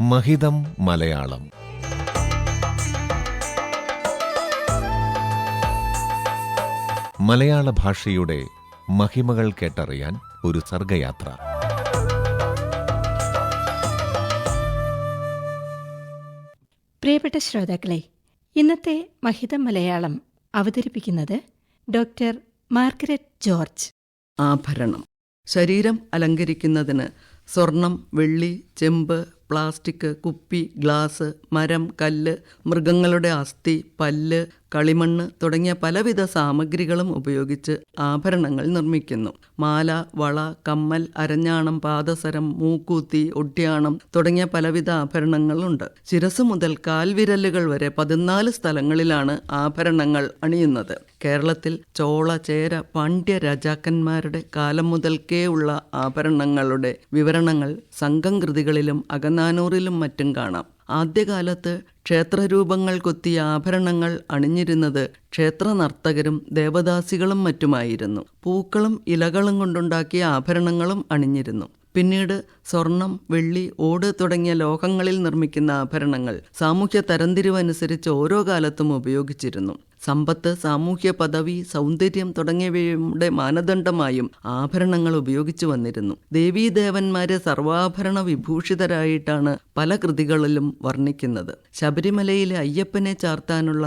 മഹിതം മലയാളം. മലയാള ഭാഷയുടെ മഹിമകൾ കേട്ടറിയാൻ ഒരു സർഗയാത്ര. പ്രിയപ്പെട്ട ശ്രോതാക്കളെ ഇന്നത്തെ മഹിതം മലയാളം അവതരിപ്പിക്കുന്നത് ഡോക്ടർ മാർഗരറ്റ് ജോർജ്. ആഭരണം. ശരീരം അലങ്കരിക്കുന്നതിന് സ്വർണം വെള്ളി ചെമ്പ് പ്ലാസ്റ്റിക് കുപ്പി ഗ്ലാസ് മരം കല്ല് മൃഗങ്ങളുടെ അസ്ഥി പല്ല് കളിമണ്ണ് തുടങ്ങിയ പലവിധ സാമഗ്രികളും ഉപയോഗിച്ച് ആഭരണങ്ങൾ നിർമ്മിക്കുന്നു. മാല വള കമ്മൽ അരഞ്ഞാണം പാദസരം മൂക്കൂത്തി ഒട്ടിയാണം തുടങ്ങിയ പലവിധ ആഭരണങ്ങളുണ്ട്. ശിരസ് മുതൽ കാൽവിരലുകൾ വരെ പതിനാല് സ്ഥലങ്ങളിലാണ് ആഭരണങ്ങൾ അണിയുന്നത്. കേരളത്തിൽ ചോള ചേര പാണ്ഡ്യ രാജാക്കന്മാരുടെ കാലം മുതൽക്കേ ഉള്ള ആഭരണങ്ങളുടെ വിവരണങ്ങൾ സംഘം കൃതികളിലും അകനാനൂറിലും മറ്റും കാണാം. ആദ്യകാലത്ത് ക്ഷേത്രരൂപങ്ങൾ കൊത്തിയ ആഭരണങ്ങൾ അണിഞ്ഞിരുന്നത് ക്ഷേത്ര നർത്തകരും ദേവദാസികളും മറ്റുമായിരുന്നു. പൂക്കളും ഇലകളും കൊണ്ടുണ്ടാക്കിയ ആഭരണങ്ങളും അണിഞ്ഞിരുന്നു. പിന്നീട് സ്വർണം വെള്ളി ഓട് തുടങ്ങിയ ലോഹങ്ങളിൽ നിർമ്മിക്കുന്ന ആഭരണങ്ങൾ സാമൂഹ്യ തരംതിരിവനുസരിച്ച് ഓരോ കാലത്തും ഉപയോഗിച്ചിരുന്നു. സമ്പത്ത് സാമൂഹ്യ പദവി സൗന്ദര്യം തുടങ്ങിയവയുടെ മാനദണ്ഡമായും ആഭരണങ്ങൾ ഉപയോഗിച്ചു വന്നിരുന്നു. ദേവീദേവന്മാരെ സർവാഭരണ വിഭൂഷിതരായിട്ടാണ് പല കൃതികളിലും വർണിക്കുന്നത്. ശബരിമലയിലെ അയ്യപ്പനെ ചാർത്താനുള്ള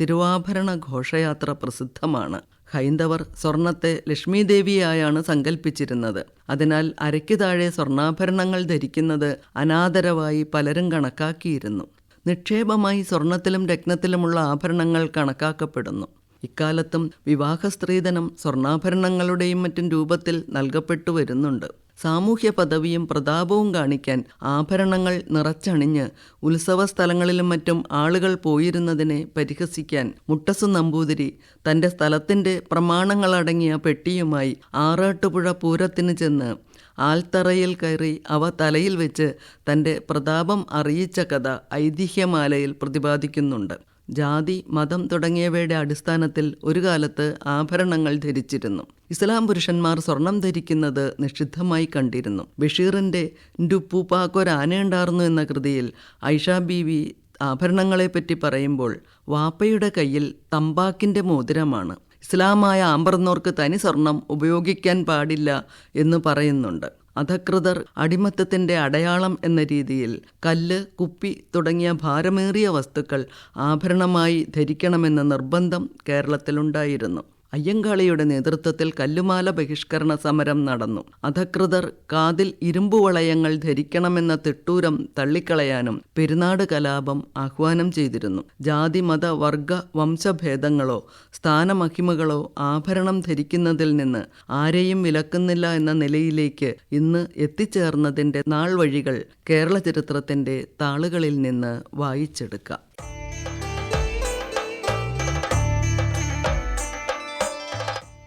തിരുവാഭരണ ഘോഷയാത്ര പ്രസിദ്ധമാണ്. ഹൈന്ദവർ സ്വർണത്തെ ലക്ഷ്മീദേവിയായാണ് സങ്കല്പിച്ചിരുന്നത് അതിനാൽ അരയ്ക്ക് താഴെ സ്വർണാഭരണങ്ങൾ ധരിക്കുന്നത് അനാദരവായി പലരും കണക്കാക്കിയിരുന്നു. നിക്ഷേപമായി സ്വർണത്തിലും രത്നത്തിലുമുള്ള ആഭരണങ്ങൾ കണക്കാക്കപ്പെടുന്നു. ഇക്കാലത്തും വിവാഹ സ്ത്രീധനം സ്വർണാഭരണങ്ങളുടെയും മറ്റും രൂപത്തിൽ നൽകപ്പെട്ടു വരുന്നുണ്ട് സാമൂഹ്യ പദവിയും പ്രതാപവും കാണിക്കാൻ ആഭരണങ്ങൾ നിറച്ചണിഞ്ഞ് ഉത്സവ സ്ഥലങ്ങളിലും മറ്റും ആളുകൾ പോയിരുന്നതിനെ പരിഹസിക്കാൻ മുട്ടസു നമ്പൂതിരി തന്റെ സ്ഥലത്തിന്റെ പ്രമാണങ്ങളടങ്ങിയ പെട്ടിയുമായി ആറാട്ടുപുഴ പൂരത്തിന് ചെന്ന് ആൽത്തറയിൽ കയറി അവ തലയിൽ വെച്ച് തന്റെ പ്രതാപം അറിയിച്ച കഥ ഐതിഹ്യമാലയിൽ പ്രതിപാദിക്കുന്നുണ്ട്. ജാതി മതം തുടങ്ങിയവയുടെ അടിസ്ഥാനത്തിൽ ഒരു കാലത്ത് ആഭരണങ്ങൾ ധരിച്ചിരുന്നു. ഇസ്ലാം പുരുഷന്മാർ സ്വർണം ധരിക്കുന്നത് നിഷിദ്ധമായി കണ്ടിരുന്നു. ബഷീറിന്റെ ന്റുപ്പൂപ്പാക്കൊരാനയുണ്ടാർന്നു എന്ന കൃതിയിൽ ഐഷ ബീവി ആഭരണങ്ങളെപ്പറ്റി പറയുമ്പോൾ വാപ്പയുടെ കയ്യിൽ തമ്പാക്കിന്റെ മോതിരമാണ്. ഇസ്ലാമായ ആമ്പർന്നോർക്ക് തനി സ്വർണം ഉപയോഗിക്കാൻ പാടില്ല എന്ന് പറയുന്നുണ്ട്. അധകൃതർ അടിമത്തത്തിന്റെ അടയാളം എന്ന രീതിയിൽ കല്ല് കുപ്പി തുടങ്ങിയ ഭാരമേറിയ വസ്തുക്കൾ ആഭരണമായി ധരിക്കണമെന്ന നിർബന്ധം കേരളത്തിലുണ്ടായിരുന്നു. അയ്യങ്കാളിയുടെ നേതൃത്വത്തിൽ കല്ലുമാല ബഹിഷ്കരണ സമരം നടന്നു. അധകൃതർ കാതിൽ ഇരുമ്പു വളയങ്ങൾ ധരിക്കണമെന്ന തിട്ടൂരം തള്ളിക്കളയാനും പെരുന്നാട് കലാപം ആഹ്വാനം ചെയ്തിരുന്നു. ജാതി മത വർഗ വംശഭേദങ്ങളോ സ്ഥാനമഹിമകളോ ആഭരണം ധരിക്കുന്നതിൽ നിന്ന് ആരെയും വിലക്കുന്നില്ല എന്ന നിലയിലേക്ക് ഇന്ന് എത്തിച്ചേർന്നതിന്റെ നാൾ വഴികൾ കേരള ചരിത്രത്തിന്റെ താളുകളിൽ നിന്ന് വായിച്ചെടുക്കാം.